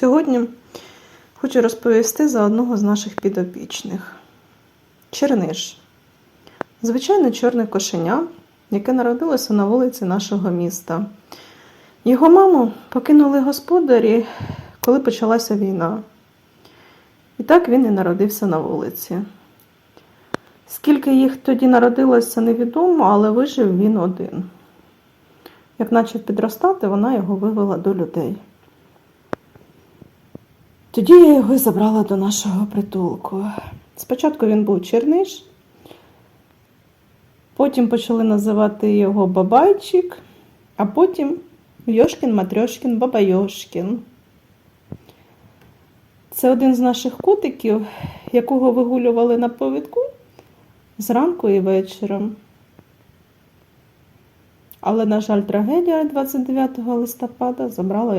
Сьогодні хочу розповісти за одного з наших підопічних. Черниш. Звичайне чорне кошеня, яке народилося на вулиці нашого міста. Його маму покинули господарі, коли почалася війна. І так він і народився на вулиці. Скільки їх тоді народилося, невідомо, але вижив він один. Як почав підростати, вона його вивела до людей. Тоді я його забрала до нашого притулку. Спочатку він був черниш, потім почали називати його Бабайчик, а потім Йошкін, Матрьошкін, Бабайошкін. Це один з наших котиків, якого вигулювали на повідку зранку і вечором. Але, на жаль, трагедія 29 листопада забрала його.